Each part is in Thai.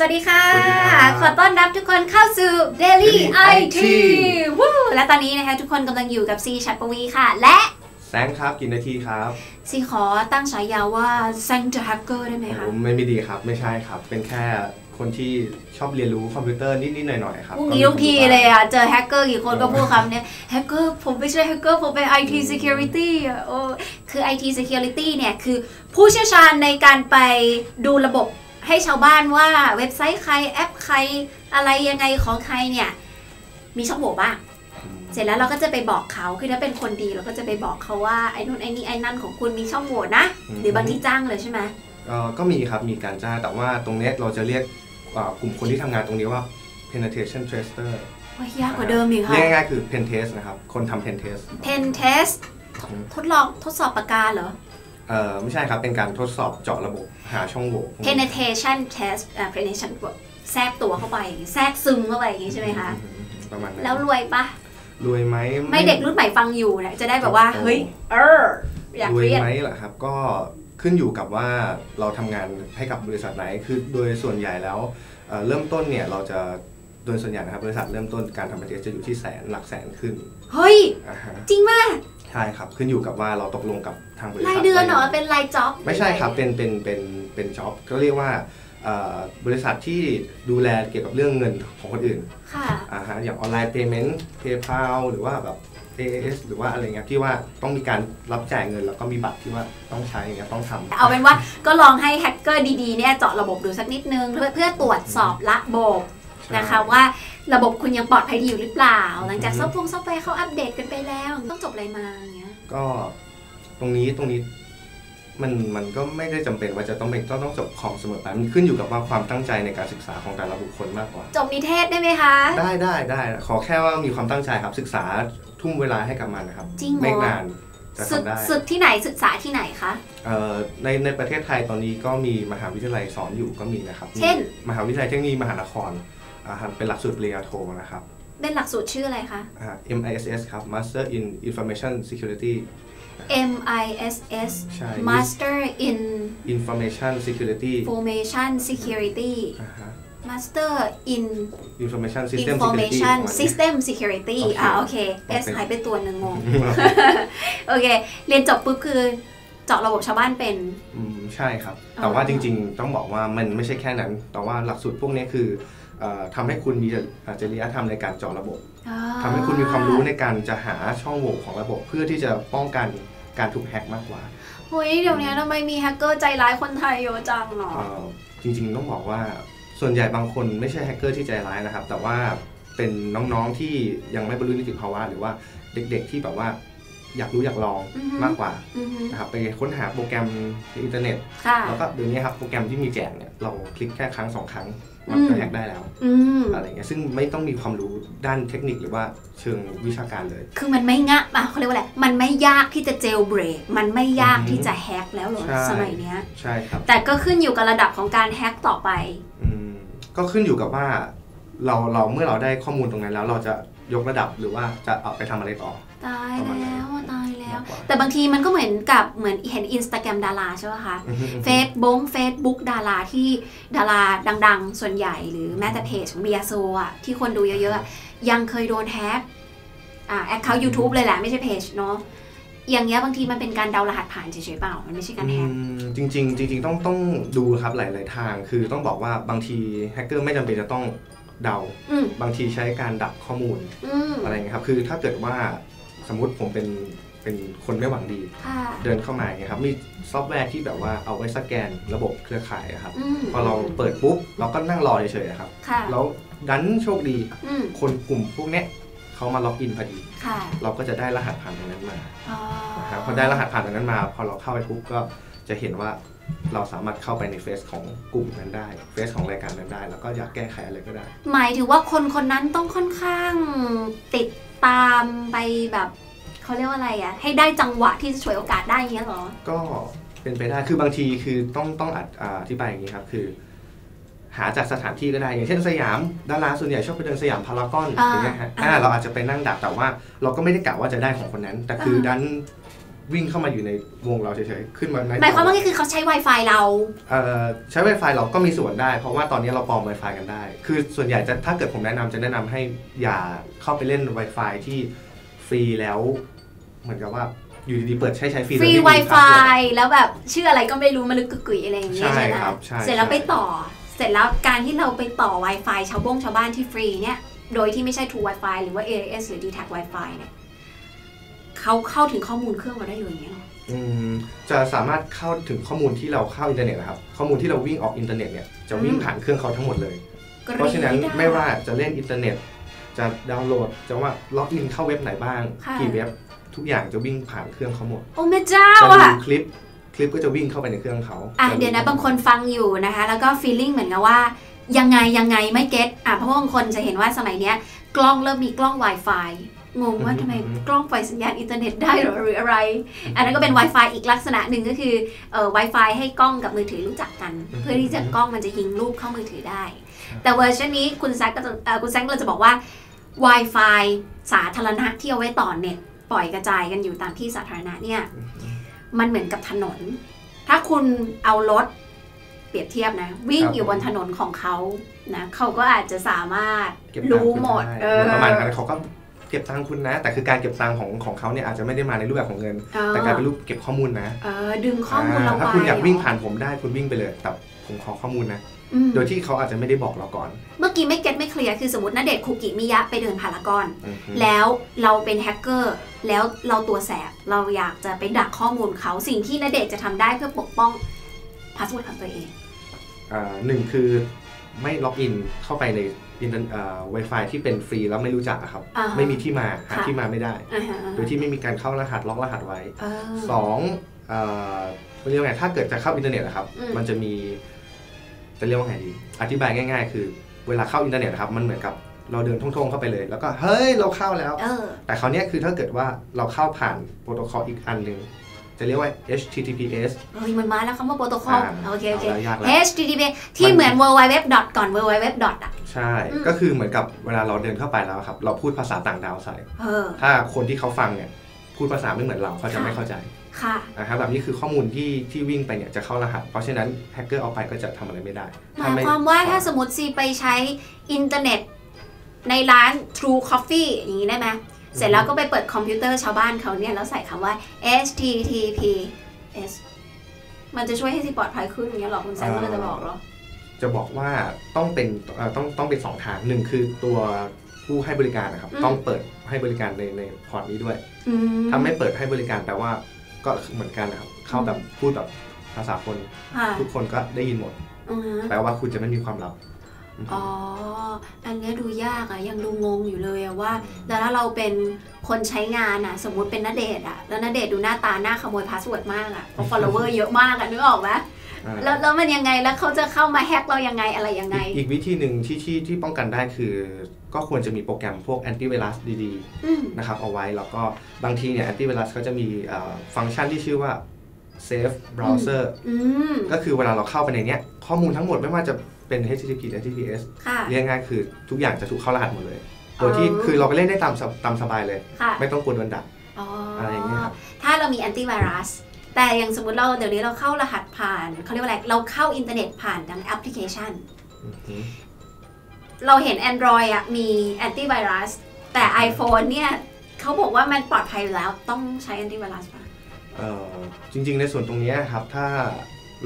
สวัสดีค่ะสวัสดีครับขอต้อนรับทุกคนเข้าสู่ Daily Daily IT IT วู้และตอนนี้นะคะทุกคนกำลังอยู่กับซีชัดปวีค่ะ และแซงครับกินนาทีครับซีขอตั้งฉายาว่าแซงจะแฮกเกอร์ได้ไหมคะผมไม่ไม่ดีครับไม่ใช่ครับ เป็นแค่คนที่ชอบเรียนรู้คอมพิวเตอร์นิด ๆ หน่อย ๆ ครับพรุ่งนี้ทุกทีเลยอะ เจอแฮกเกอร์กี่คนก็พูดคำเนี้ยแฮกเกอร์ผมไม่ใช่แฮกเกอร์ผมเป็น IT security อะโอ้คือ IT security เนี่ย คือผู้เชี่ยวชาญในการไปดูระบบ ให้ชาวบ้านว่าเว็บไซต์ใครแอปใครอะไรยังไงของใครเนี่ย มีช่องโหว่บ้างอืมเสร็จแล้วเราก็จะไปบอกเขาคือถ้าเป็นคนดีเราก็จะไปบอกเขาว่าไอ้นู่นไอ้นี่ไอ้นั่นของคุณมีช่องโหว่นะ หรือบางที่จ้างเลยใช่ไหมเอ่อก็มีครับมีการจ้างแต่ว่าตรงเนี้ยเราจะเรียกอ่ากลุ่มคนที่ทำงานตรงนี้ว่า penetration tester โอ้ยยากกว่าเดิมอีกค่ะเรียกง่ายๆคือ pen test นะครับ คนทำ pen test pen test ทดลองทดสอบปากกาเหรอ เอ่อไม่ใช่ครับเป็นการทดสอบเจาะระบบหาช่องโหว่ penetration test อ่า penetration แทรกตัวเข้าไปแทรกซึมเข้าไปอย่างนี้ใช่ไหมคะอืมประมาณนั้นแล้วรวยปะรวยไหมไม่เด็กรุ่นใหม่ฟังอยู่เนี่ยจะได้แบบว่าโอ้เฮ้ย เออ อยากรวยเรียน ไหมล่ะครับ ก็ขึ้นอยู่กับว่าเราทำงานให้กับบริษัทไหน คือโดยส่วนใหญ่แล้วเอ่อเริ่มต้นเนี่ยเราจะโดยส่วนใหญ่นะครับบริษัทเริ่มต้นการทำ pen test จะอยู่ที่แสนหลักแสนขึ้นเฮ้ย อ่าฮะจริงมาก ใช่ครับขึ้นอยู่กับว่าเราตกลงกับทางบริษัทรายเดือนเหรอว่าเป็นรายจ็อบไม่ใช่ครับเป็นเป็นเป็นเป็นจ็อบก็เรียกว่าเอ่อบริษัทที่ดูแลเกี่ยวกับเรื่องเงินของคนอื่นค่ะอ่าฮะอย่างออนไลน์เพย์เมนต์เพย์พาหรือว่าแบบ AAS หรือว่าอะไรเงี้ยที่ว่าต้องมีการรับจ่ายเงินแล้วก็มีบัตรที่ว่าต้องใช้อย่างเงี้ยต้องทำเอาเป็นว่าก็ลองให้แฮกเกอร์ดีๆเนี่ยเจาะระบบดูสักนิดนึง เพื่อเพื่อตรวจสอบระบบ นะคะว่าระบบคุณยังปลอดภัยดีอยู่หรือเปล่า หลังจากซอฟต์วงซอฟต์แวร์เขาอัปเดตกันไปแล้ว ต้องจบอะไรมาอย่างเงี้ยก็ตรงนี้ตรงนี้มันมันก็ไม่ได้จำเป็นว่าจะต้องเป็นต้องต้องจบของเสมอไปมันขึ้นอยู่กับว่าความตั้งใจในการศึกษาของแต่ละบุคคลมากกว่า จบนิเทศได้ไหมคะ ได้ได้ได้ขอแค่ว่ามีความตั้งใจครับศึกษาทุ่มเวลาให้กับมันนะครับจริงเหรอไม่นานจะศึกทำได้ศึกที่ไหนศึกษาที่ไหนคะเอ่อในในประเทศไทยตอนนี้ก็มีมหาวิทยาลัยสอนอยู่ก็มีนะครับ เช่น มหาวิทยาลัยเทคโนโลยีมหานครอ่า เป็นหลักสูตรปริญญาโทนะครับเป็นหลักสูตรชื่ออะไรคะอ่า MISS ครับ Master in Information Security MISS ใช่ Master in Information Security Information Security อ่าฮะ Master in Information System Information Security ประมาณเนี้ย System Security โอเคอ่าโอเคโอ S เคหายไปตัวหนึ่งงง โอเค เรียนจบปุ๊บคือเจาะระบบชาวบ้านเป็น อืม ใช่ครับอ๋อแต่ว่าจริง ๆ ต้องบอกว่ามันไม่ใช่แค่นั้น แต่ว่าหลักสูตรพวกนี้คือเอ่อ ทำให้คุณมีจริยธรรมในการเจาะระบบอ่าทำให้คุณมีความรู้ในการจะหาช่องโหว่ของระบบ เพื่อที่จะป้องกันการถูกแฮ็กมากกว่าเฮ้ยเดี๋ยวนี้ทำไมมีแฮกเกอร์ใจร้ายคนไทยเยอะจังเนาะเอ่อจริงๆต้องบอกว่าส่วนใหญ่บางคนไม่ใช่แฮกเกอร์ที่ใจร้ายนะครับ แต่ว่าเป็นน้องๆที่ยังไม่บรรลุนิติภาวะหรือว่าเด็กๆที่แบบว่า อยากรู้อยากลองอือฮึมากกว่าอือฮึนะครับไปค้นหาโปรแกรมในอินเทอร์เน็ตค่ะแล้วก็เดี๋ยวนี้ครับโปรแกรมที่มีแจกเนี่ยเราคลิกแค่ครั้งสองครั้งอืมันมก็แฮกได้แล้วอืมอะไรเงี้ยซึ่งไม่ต้องมีความรู้ด้านเทคนิคหรือว่าเชิงวิชาการเลย คือมันไม่ง่ายอะเขาเรียกว่าอะไรมันไม่ยากที่จะเจลเบรกมันไม่ยากอือฮึที่จะแฮกแล้วเหรอใช่สมัยเนี้ยใช่ครับแต่ก็ขึ้นอยู่กับระดับของการแฮกต่อไปอืมก็ขึ้นอยู่กับว่าเราเราเมื่อเราได้ข้อมูลตรงนั้นแล้วเราจะยกระดับหรือว่าจะเอาไปทำอะไรต่อ ตายประมาณนั้นแล้วอะตายแล้วมากกว่าแต่บางทีมันก็เหมือนกับเหมือนเห็นอินสตาแกรมดาราใช่ไหมคะอือฮึอือฮึเฟซบุ๊กเฟซบุ๊กดาราที่ดาราดัง ๆ ส่วนใหญ่หรือแม้แต่เพจของเบียโซอะที่คนดูเยอะๆอะยังเคยโดนแฮกอ่าแอคเคาท์ยูทูบเลยแหละไม่ใช่เพจเนาะอย่างเงี้ยบางทีมันเป็นการเดารหัสผ่านเฉยๆเปล่า มันไม่ใช่การแฮกอืมจริงๆจริงๆต้องต้องดูครับหลาย ๆ ทาง คือต้องบอกว่าบางทีแฮกเกอร์ไม่จำเป็นจะต้องเดาอืมบางทีใช้การดักข้อมูลอืมอะไรเงี้ยครับ คือถ้าเกิดว่า สมมุติผมเป็นเป็นคนไม่หวังดีค่ะเดินเข้ามาอย่างเงี้ยครับมีซอฟต์แวร์ที่แบบว่าเอาไว้สแกนระบบเครือข่ายอะครับอืมพอเราเปิดปุ๊บเราก็นั่งรอเฉยๆอะครับค่ะแล้วดันโชคดีอืมคนกลุ่มพวกเนี้ยเขามาล็อกอินพอดีค่ะเราก็จะได้รหัสผ่านตรงนั้นมาอ๋อนะครับพอได้รหัสผ่านตรงนั้นมา พอเราเข้าไปปุ๊บก็จะเห็นว่าเราสามารถเข้าไปในเฟซของกลุ่มนั้นได้ เฟซของรายการนั้นได้ แล้วก็อยากแก้ไขอะไรก็ได้ หมายถึงว่าคนคนนั้นต้องค่อนข้างติดตามไปแบบ เขาเรียกว่าอะไรอะ ให้ได้จังหวะที่จะฉวยโอกาสได้อย่างเงี้ยเหรอ ก็เป็นไปได้คือบางทีคือต้องต้องอธิอธิบายอย่างนี้ครับคือ หาจากสถานที่ก็ได้อย่างเช่นสยามดาราส่วนใหญ่ชอบไปเดินสยามพารากอนอ่าอย่างเงี้ยฮะอ่าอ่าเราอาจจะไปนั่งดักแต่ว่า เราก็ไม่ได้กะว่าจะได้ของคนนั้น แต่คืออ่าดันวิ่งเข้ามาอยู่ในวงเราเฉยๆ ขึ้นมาในหมายความว่าก็คือเขาใช้ Wi-Fi เราเอ่อใช้ Wi-Fi เราก็มีส่วนได้ เพราะว่าตอนนี้เราปลอม Wi-Fi กันได้ คือส่วนใหญ่จะถ้าเกิดผมแนะนำจะแนะนำให้อย่าเข้าไปเล่น Wi-Fi ที่ฟรีแล้ว เหมือนกับว่าอยู่ดีๆเปิดใช้ใช้ฟรีฟรีแล้วไม่มี Wi-Fi แล้วแบบชื่ออะไรก็ไม่รู้มันลึกกึกกุ๋ยอะไรอย่างเงี้ยใช่ใช่ไหมครับใช่เสร็จแล้วใช่ไปต่อ เสร็จแล้วการที่เราไปต่อ Wi-Fi ชาวบ้งชาวบ้านที่ฟรีเนี่ยโดยที่ไม่ใช่ True Wi-Fi หรือว่า AIS หรือ d t a c Wi-Fi เนี่ยเขาเข้าถึงข้อมูลเครื่องเราได้เลยอย่างเงี้ยเหรออืมจะสามารถเข้าถึงข้อมูลที่เราเข้าอินเทอร์เน็ตนะครับ ข้อมูลที่เราวิ่งออกอินเทอร์เน็ตเนี่ยจะวิ่งอืมผ่านเครื่องเขาทั้งหมดเลยกเพราะฉะนั้นรี๊ดอไม่ว่าจะเล่นอินเทอร์เน็ต จะดาวน์โหลด จะว่าล็อกอินเข้าเว็บไหนบ้างค่ะกี่เว็บ ทุกอย่างจะวิ่งผ่านเครื่องเขาหมด โอ้แม่เจ้าจะอะ ดูคลิปคลิปก็จะวิ่งเข้าไปในเครื่องเขาอะจเดี๋ยวนะบางคนฟังอยู่นะคะ แล้วก็ feeling เหมือนกับว่า ยังไงยังไงไม่เก็ตอะเพราะว่าบางคนจะเห็นว่าสมัยเนี้ย กล้องเริ่มมีกล้อง Wi-Fi งงว่าทำไมกล้องปล่อยสัญญาณอินเทอร์เน็ตได้เหรอหรืออะไร อันนั้นก็เป็น Wi-Fi อีกลักษณะหนึ่งก็คือเอ่อ Wi-Fi ให้กล้องกับมือถือรู้จักกัน เพื่อที่จะกล้องมันจะยิงรูปเข้ามือถือได้ แต่เวอร์ชันนี้คุณแซกก็จะเอ่อคุณแซกก็จะบอกว่า Wi-Fi สาธารณะที่เอาไว้ต่อเน็ต ปล่อยกระจายกันอยู่ตามที่สาธารณะเนี่ยมันเหมือนกับถนน ถ้าคุณเอารถเปรียบเทียบนะ วิ่งครับอยู่บนถนนของเขานะเขาก็อาจจะสามารถเก็บตังค์รู้คุณหมดไเออประมาณนั้นเขาก็เก็บตังค์คุณนะ แต่คือการเก็บตังค์ของของเขาเนี่ยอาจจะไม่ได้มาในรูปแบบของเงินเออแต่กลายเป็นรูปเก็บข้อมูลนะเออดึงข้อมูลเราอ่าไปถ้าคุณอยากวิ่งผ่านเหรผมได้คุณวิ่งไปเลยแต่ผมขอข้อมูลนะอืมโดยที่เขาอาจจะไม่ได้บอกเราก่อนเมื่อ กี้ไม่เก็ตไม่เคลียร์คือสมมตินเดชน์คุกิมิยะไปเดินพารากอนอือฮึแล้วเราเป็นแฮกเกอร์แล้วเราตัวแสบเราอยากจะไปดักข้อมูลเขาสิ่งที่นเดชน์จะทำได้เพื่อปกป้องพาสเวิร์ดของตัวเองอ่าหนึ่งคือไม่ล็อกอินเข้าไปในอินเทอร์เอ่อ Wi-Fi ที่เป็นฟรีแล้วไม่รู้จักอะครับอ่าฮะไม่มีที่มาหาค่ะที่มาไม่ได้อ่าฮะโดยที่ไม่มีการเข้ารหัสล็อกรหัสไว้เออสองเอ่อเรียกว่าไงถ้าเกิดจะเข้าอินเทอร์เน็ตนะครับอืมมันจะมีจะเรียกว่าไงดี อธิบายง่าย ๆ คือ เวลาเข้าอินเทอร์เน็ตนะครับมันเหมือนกับเราเดินท่องๆเข้าไปเลย แล้วก็เฮ้ยเราเข้าแล้วเออแต่คราวเนี้ยคือถ้าเกิดว่าเราเข้าผ่านโปรโตคอลอีกอันหนึ่งจะเรียกว่า HTTPS เฮ้ยมันมาแล้วคำว่าโปรโตคอลอ่าโอเคโอเคเอาแล้วยากแล้ว HTTP ที่เหมือน www. ก่อน www. อะใช่อืมก็คือเหมือนกับเวลาเราเดินเข้าไปแล้วครับ เราพูดภาษาต่างดาวใส่เออถ้าคนที่เขาฟังเนี่ยพูดภาษาไม่เหมือนเราเขาจะค่ะไม่เข้าใจค่ะ นะครับแบบนี้คือข้อมูลที่ที่วิ่งไปเนี่ยจะเข้ารหัส เพราะฉะนั้นแฮกเกอร์เอาไปก็จะทำอะไรไม่ได้หมายความว่าถ้าสมมติซีไปใช้อินเทอร์เน็ตในร้าน True Coffee อย่างนี้ได้ไหมเสร็จแล้วก็ไปเปิดคอมพิวเตอร์ชาวบ้านเขาเนี่ยแล้วใส่คำว่า HTTPS มันจะช่วยให้ซีปลอดภัยขึ้นอย่างเงี้ยหรอคุณแซมก็จะบอกเหรอ จะบอกว่าต้องเป็นเอ่อต้องต้องเป็นสองทางหนึ่งคือตัวผู้ให้บริการนะครับอืมต้องเปิดให้บริการในในพอร์ตนี้ด้วยอืมถ้าไม่เปิดให้บริการแปลว่า ก็เหมือนกันนะครับเข้าแบบพูดแบบภาษาคนค่ะทุกคนก็ได้ยินหมดอือฮะแปลว่าคุณจะไม่มีความลับอ๋อ อันเนี้ยดูยากอะยังดูงงอยู่เลยอะว่า แล้วถ้าเราเป็นคนใช้งานอะสมมุติเป็นนเดชน์อะแล้วนเดชน์ดูหน้าตาหน้าขโมยพาสเวิร์ดมากอะเพราะ follower เยอะมากอะนึกออกไหมอ่าแล้วแล้วมันยังไงแล้วเขาจะเข้ามาแฮกเรายังไงอะไรยังไง อีกอีกวิธีหนึ่งที่ที่ที่ป้องกันได้คือ ก็ควรจะมีโปรแกรมพวกแอนตี้ไวรัสดีอืมๆนะครับเอาไว้แล้วก็บางทีเนี่ยแอนตี้ไวรัสเขาจะมีเอ่อฟังก์ชันที่ชื่อว่า Safe Browser อืมก็คือเวลาเราเข้าไปในเนี้ยข้อมูลทั้งหมดไม่ว่าจะเป็น HTTP HTTPS ค่ะเรียกง่ายคือทุกอย่างจะถูกเข้ารหัสหมดเลยโดยที่คือเราไปเล่นได้ตามสบตามสบายเลยค่ะไม่ต้องกลัวโดนดักอ๋อออะไรอย่างเงี้ยครับถ้าเรามีแอนตี้ไวรัสแต่อย่างสมมติเราเดี๋ยวนี้เราเข้ารหัสผ่านเขาเรียกว่าอะไรเราเข้าอินเทอร์เน็ตผ่านทางแอปพลิเคชันอือฮึ เราเห็น Android อะมีแอนตี้ไวรัสแต่ iPhone เนี่ยเขาบอกว่ามันปลอดภัยอยู่แล้วต้องใช้แอนตี้ไวรัสป่ะเอ่อจริงๆ ในส่วนตรงเนี้ยครับถ้า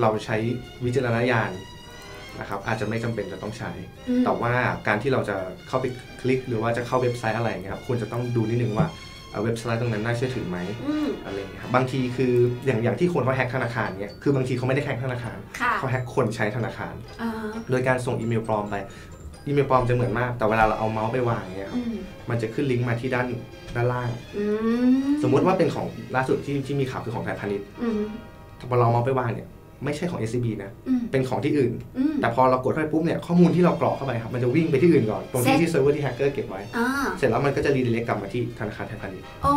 เราใช้วิจารณญาณนะครับอาจจะไม่จำเป็นจะต้องใช้อืมแต่ว่าการที่เราจะเข้าไปคลิกหรือว่าจะเข้าเว็บไซต์อะไรอย่างเงี้ยครับควรจะต้องดูนิดนึงว่าเอ่อเว็บไซต์ตรงนั้นน่าเชื่อถือไหมอืมอะไรอย่างเงี้ยครับบางทีคืออย่างอย่างที่คนเขาแฮ็กธนาคารเนี่ยคือบางทีเขาไม่ได้แฮ็กธนาคารค่ะเขาแฮ็กคนใช้ธนาคารอ่าโดยการส่งอีเมลปลอมไป อีเมลปลอมจะเหมือนมาก แต่เวลาเราเอาเมาส์ไปวางเนี่ยครับอืมมันจะขึ้นลิงก์มาที่ด้านด้านล่างอืมสมมุติว่าเป็นของล่าสุดที่ที่มีข่าวคือของไทยพาณิชย์อืมพอเราเอาเมาส์ไปวางเนี่ย ไม่ใช่ของ SCB นะอืมเป็นของที่อื่นอืมแต่พอเรากดเข้าไปปุ๊บเนี่ย ข้อมูลที่เรากรอกเข้าไปครับ มันจะวิ่งไปที่อื่นก่อน ตรงที่เสร็จที่เซิร์ฟเวอร์ที่แฮกเกอร์เก็บไว้อ่าเสร็จแล้วมันก็จะรีเดเล็กกลับมาที่ธนาคารไทยพาณิชย์ โอ้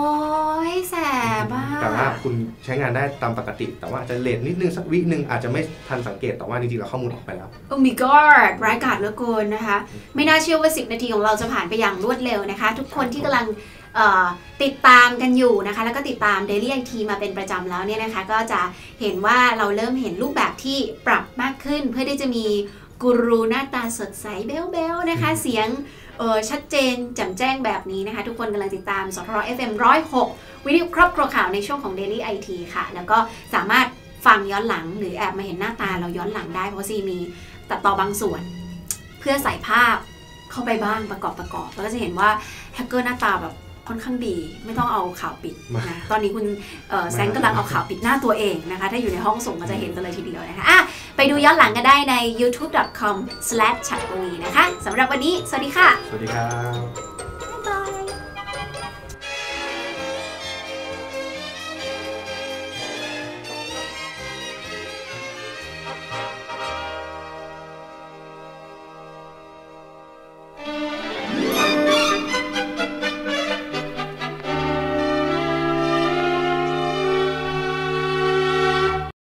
ยแสบอะแต่ว่าคุณใช้งานได้ตามปกติ แต่ว่าอาจจะเลทนิดนึงสักวินึงอาจจะไม่ทันสังเกต แต่ว่าจริงๆแล้วข้อมูลออกไปแล้ว โอ้ my god ร้ายกาจเหลือเกินนะคะ ไม่น่าเชื่อว่า 10 นาทีของเราจะผ่านไปอย่างรวดเร็วนะคะ ทุกคนที่กำลังเอ่อ ติดตามกันอยู่นะคะ แล้วก็ติดตาม Daily IT มาเป็นประจำแล้วเนี่ยนะคะ ก็จะเห็นว่าเราเริ่มเห็นรูปแบบที่ปรับมากขึ้น เพื่อที่จะมีกูรูหน้าตาสดใสเบลๆนะคะ เสียงชัดเจนแจ่มแจ้งแบบนี้นะคะ ทุกคนกำลังติดตามสทร FM 106 วิดีโอครอบครัวข่าวในช่วงของ Daily IT ค่ะ แล้วก็สามารถฟังย้อนหลังหรือแอบมาเห็นหน้าตาเราย้อนหลังได้ เพราะซีมีตัดต่อบางส่วน เพื่อใส่ภาพเข้าไปบ้างประกอบประกอบ แล้วก็จะเห็นว่าแฮกเกอร์หน้าตาแบบ ค่อนข้างดีไม่ต้องเอาข่าวปิดนะตอนนี้คุณเอ่อแซงกำลังเอาข่าวปิดหน้าตัวเองนะคะ ถ้าอยู่ในห้องส่งก็จะเห็นกันเลยทีเดียวนะคะอะไปดูย้อนหลังกันได้ใน youtube.com/chatgui นะคะสำหรับวันนี้ สวัสดีค่ะ สวัสดีครับ